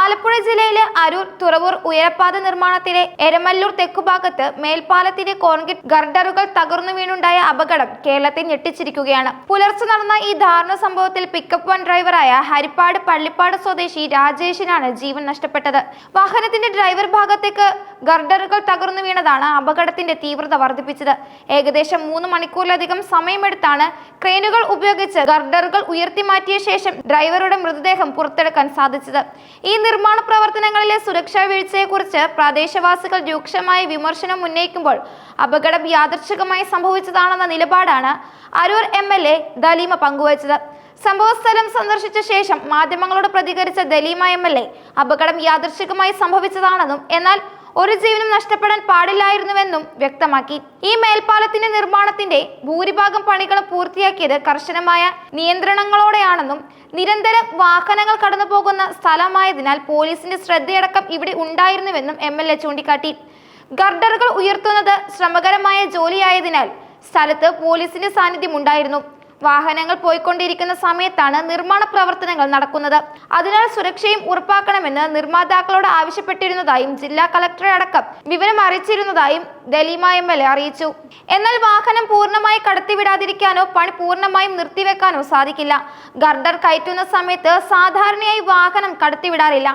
ആലപ്പുഴ ജില്ലയിലെ അരൂർ തുറവൂർ ഉയരപ്പാത നിർമ്മാണത്തിലെ എരമല്ലൂർ തെക്കുഭാഗത്ത് മേൽപ്പാലത്തിന്റെ കോൺക്രീറ്റ് ഗർഡറുകൾ തകർന്നു വീണുണ്ടായ അപകടം കേരളത്തെ ഞെട്ടിച്ചിരിക്കുകയാണ്. പുലർച്ചെ നടന്ന ഈ ദാരുണ സംഭവത്തിൽ പിക്കപ്പ് വൺ ഡ്രൈവറായ ഹരിപ്പാട് പള്ളിപ്പാട് സ്വദേശി രാജേഷിനാണ് ജീവൻ നഷ്ടപ്പെട്ടത്. വാഹനത്തിന്റെ ഡ്രൈവർ ഭാഗത്തേക്ക് ഗർഡറുകൾ തകർന്നു വീണതാണ് അപകടത്തിന്റെ തീവ്രത വർദ്ധിപ്പിച്ചത്. ഏകദേശം മൂന്ന് മണിക്കൂറിലധികം സമയമെടുത്താണ് ക്രെയിനുകൾ ഉപയോഗിച്ച് ഗർഡറുകൾ ഉയർത്തി മാറ്റിയ ശേഷം ഡ്രൈവറുടെ മൃതദേഹം പുറത്തെടുക്കാൻ സാധിച്ചത്. ഈ നിർമ്മാണ പ്രവർത്തനങ്ങളിലെ സുരക്ഷാ വീഴ്ചയെക്കുറിച്ച് പ്രദേശവാസികൾ രൂക്ഷമായ വിമർശനം ഉന്നയിക്കുമ്പോൾ അപകടം യാദർച്ഛികമായി സംഭവിച്ചതാണെന്ന നിലപാടാണ് Aroor M L A Daleema പങ്കുവച്ചത്. സംഭവസ്ഥലം സന്ദർശിച്ച ശേഷം മാധ്യമങ്ങളോട് പ്രതികരിച്ച ദലീമ എം എൽ എ അപകടം യാദർച്ഛികമായി സംഭവിച്ചതാണെന്നും എന്നാൽ ഒരു ജീവനും നഷ്ടപ്പെടാൻ പാടില്ലായിരുന്നുവെന്നും വ്യക്തമാക്കി. ഈ മേൽപ്പാലത്തിന്റെ നിർമ്മാണത്തിന്റെ ഭൂരിഭാഗം പണികളും പൂർത്തിയാക്കിയത് കർശനമായ നിയന്ത്രണങ്ങളോടെയാണെന്നും നിരന്തരം വാഹനങ്ങൾ കടന്നു പോകുന്ന സ്ഥലമായതിനാൽ പോലീസിന്റെ ശ്രദ്ധയടക്കം ഇവിടെ ഉണ്ടായിരുന്നുവെന്നും എം എൽ എ ചൂണ്ടിക്കാട്ടി. ഗർഡറുകൾ ഉയർത്തുന്നത് ശ്രമകരമായ ജോലിയായതിനാൽ സ്ഥലത്ത് പോലീസിന്റെ സാന്നിധ്യം ഉണ്ടായിരുന്നു. വാഹനങ്ങൾ പോയിക്കൊണ്ടിരിക്കുന്ന സമയത്താണ് നിർമ്മാണ പ്രവർത്തനങ്ങൾ നടക്കുന്നത്. അതിനാൽ സുരക്ഷയും ഉറപ്പാക്കണമെന്ന് നിർമ്മാതാക്കളോട് ആവശ്യപ്പെട്ടിരുന്നതായും ജില്ലാ കളക്ടറെ അടക്കം വിവരം അറിയിച്ചിരുന്നതായും ദലീമ എം എൽ എ അറിയിച്ചു. എന്നാൽ വാഹനം പൂർണമായി കടത്തിവിടാതിരിക്കാനോ പണി പൂർണമായും നിർത്തിവെക്കാനോ സാധിക്കില്ല. ഗർഡർ കയറ്റുന്ന സമയത്ത് സാധാരണയായി വാഹനം കടത്തിവിടാറില്ല.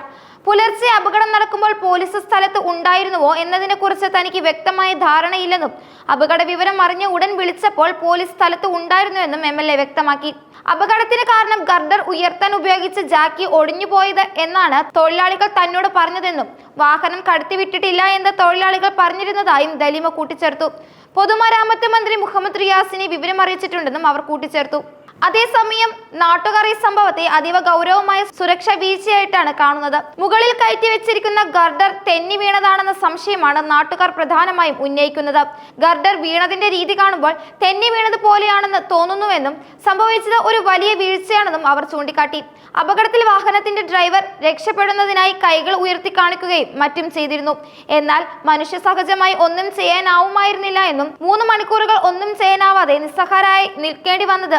പുലർച്ചെ അപകടം നടക്കുമ്പോൾ പോലീസ് സ്ഥലത്ത് ഉണ്ടായിരുന്നുവോ എന്നതിനെ കുറിച്ച് തനിക്ക് വ്യക്തമായ ധാരണയില്ലെന്നും അപകട വിവരം അറിഞ്ഞ് ഉടൻ വിളിച്ചപ്പോൾ പോലീസ് സ്ഥലത്ത് ഉണ്ടായിരുന്നുവെന്നും എം എൽ എ വ്യക്തമാക്കി. അപകടത്തിന് കാരണം ഗർഡർ ഉയർത്താൻ ഉപയോഗിച്ച ജാക്കി ഒടിഞ്ഞുപോയത് എന്നാണ് തൊഴിലാളികൾ തന്നോട് പറഞ്ഞതെന്നും വാഹനം കടത്തിവിട്ടിട്ടില്ല എന്ന് തൊഴിലാളികൾ പറഞ്ഞിരുന്നതായും ദലീമ കൂട്ടിച്ചേർത്തു. പൊതുമരാമത്ത് മന്ത്രി മുഹമ്മദ് റിയാസിനെ വിവരം അറിയിച്ചിട്ടുണ്ടെന്നും അവർ കൂട്ടിച്ചേർത്തു. അതേസമയം നാട്ടുകാർ ഈ സംഭവത്തെ അതീവ ഗൗരവമായ സുരക്ഷാ വീഴ്ചയായിട്ടാണ് കാണുന്നത്. മുകളിൽ കയറ്റി വെച്ചിരിക്കുന്ന ഗർഡർ തെന്നി വീണതാണെന്ന സംശയമാണ് നാട്ടുകാർ പ്രധാനമായും ഉന്നയിക്കുന്നത്. ഗർഡർ വീണതിന്റെ രീതി കാണുമ്പോൾ തെന്നി വീണത് പോലെയാണെന്ന് തോന്നുന്നുവെന്നും സംഭവിച്ചത് ഒരു വലിയ വീഴ്ചയാണെന്നും അവർ ചൂണ്ടിക്കാട്ടി. അപകടത്തിൽ വാഹനത്തിന്റെ ഡ്രൈവർ രക്ഷപ്പെടുന്നതിനായി കൈകൾ ഉയർത്തി കാണിക്കുകയും മറ്റും ചെയ്തിരുന്നു. എന്നാൽ മനുഷ്യ സഹജമായി ഒന്നും ചെയ്യാനാവുമായിരുന്നില്ല എന്നും മൂന്ന് മണിക്കൂറുകൾ ഒന്നും ചെയ്യാനാവാതെ നിസ്സഹാരായി നിൽക്കേണ്ടി വന്നത്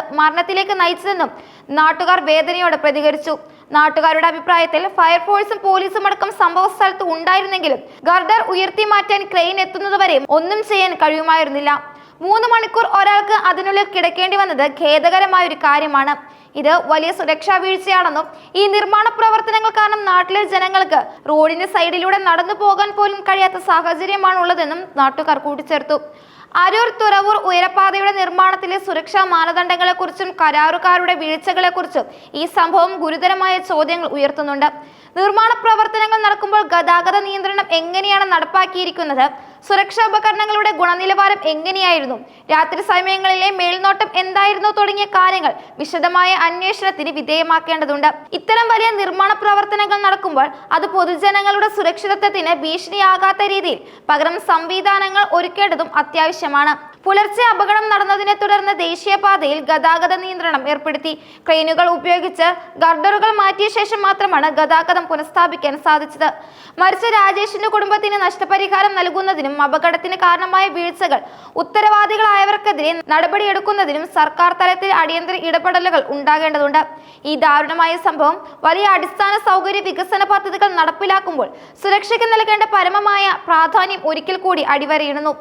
മരണത്തിലേക്ക് നയിച്ചതെന്നും നാട്ടുകാർ വേദനയോടെ പ്രതികരിച്ചു. നാട്ടുകാരുടെ അഭിപ്രായത്തിൽ ഫയർഫോഴ്സും പോലീസും അടക്കം സംഭവ സ്ഥലത്ത് ഉണ്ടായിരുന്നെങ്കിലും ഗർദർ ഉയർത്തി മാറ്റാൻ ക്രെയിൻ എത്തുന്നതുവരെ ഒന്നും ചെയ്യാൻ കഴിയുമായിരുന്നില്ല. മൂന്ന് മണിക്കൂർ ഒരാൾക്ക് അതിനുള്ളിൽ കിടക്കേണ്ടി വന്നത് ഖേദകരമായ ഒരു കാര്യമാണ്. ഇത് വലിയ സുരക്ഷാ വീഴ്ചയാണെന്നും ഈ നിർമ്മാണ പ്രവർത്തനങ്ങൾ കാരണം നാട്ടിലെ ജനങ്ങൾക്ക് റോഡിന്റെ സൈഡിലൂടെ നടന്നു പോകാൻ പോലും കഴിയാത്ത സാഹചര്യമാണുള്ളതെന്നും നാട്ടുകാർ കൂട്ടിച്ചേർത്തു. അരൂർ തുറവൂർ ഉയരപ്പാതയുടെ നിർമ്മാണത്തിലെ സുരക്ഷാ മാനദണ്ഡങ്ങളെക്കുറിച്ചും കരാറുകാരുടെ വീഴ്ചകളെക്കുറിച്ചും ഈ സംഭവം ഗുരുതരമായ ചോദ്യങ്ങൾ ഉയർത്തുന്നുണ്ട്. നിർമ്മാണ പ്രവർത്തനങ്ങൾ നടക്കുമ്പോൾ ഗതാഗത നിയന്ത്രണം എങ്ങനെയാണ് നടപ്പാക്കിയിരിക്കുന്നത്? സുരക്ഷാ ഉപകരണങ്ങളുടെ ഗുണനിലവാരം എങ്ങനെയായിരുന്നു? രാത്രി സമയങ്ങളിലെ മേൽനോട്ടം എന്തായിരുന്നു തുടങ്ങിയ കാര്യങ്ങൾ വിശദമായ അന്വേഷണത്തിന് വിധേയമാക്കേണ്ടതുണ്ട്. ഇത്തരം വലിയ നിർമ്മാണ പ്രവർത്തനങ്ങൾ നടക്കുമ്പോൾ അത് പൊതുജനങ്ങളുടെ സുരക്ഷിതത്വത്തിന് ഭീഷണിയാകാത്ത രീതിയിൽ പകരം സംവിധാനങ്ങൾ ഒരുക്കേണ്ടതും അത്യാവശ്യമാണ്. പുലർച്ചെ അപകടം നടന്നതിനെ തുടർന്ന് ദേശീയപാതയിൽ ഗതാഗത നിയന്ത്രണം ഏർപ്പെടുത്തി. ക്രെയിനുകൾ ഉപയോഗിച്ച് ഗർഡറുകൾ മാറ്റിയ ശേഷം മാത്രമാണ് ഗതാഗതം പുനഃസ്ഥാപിക്കാൻ സാധിച്ചത്. മരിച്ച രാജേഷിന്റെ കുടുംബത്തിന് നഷ്ടപരിഹാരം നൽകുന്നതിനും അപകടത്തിന് കാരണമായ വീഴ്ചകൾ ഉത്തരവാദികളായവർക്കെതിരെ നടപടിയെടുക്കുന്നതിനും സർക്കാർ തലത്തിൽ അടിയന്തര ഇടപെടലുകൾ ഉണ്ടാകേണ്ടതുണ്ട്. ഈ ദാരുണമായ സംഭവം വലിയ അടിസ്ഥാന സൗകര്യ വികസന പദ്ധതികൾ നടപ്പിലാക്കുമ്പോൾ സുരക്ഷയ്ക്ക് നൽകേണ്ട പരമമായ പ്രാധാന്യം ഒരിക്കൽ കൂടി അടിവരയിടുന്നു.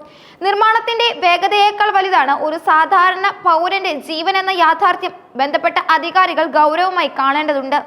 നിർമ്മാണത്തിന്റെ വേഗതയേക്കാൾ വലുതാണ് ഒരു സാധാരണ പൗരന്റെ ജീവൻ എന്ന യാഥാർത്ഥ്യം ബന്ധപ്പെട്ട അധികാരികൾ ഗൗരവമായി കാണേണ്ടതുണ്ട്.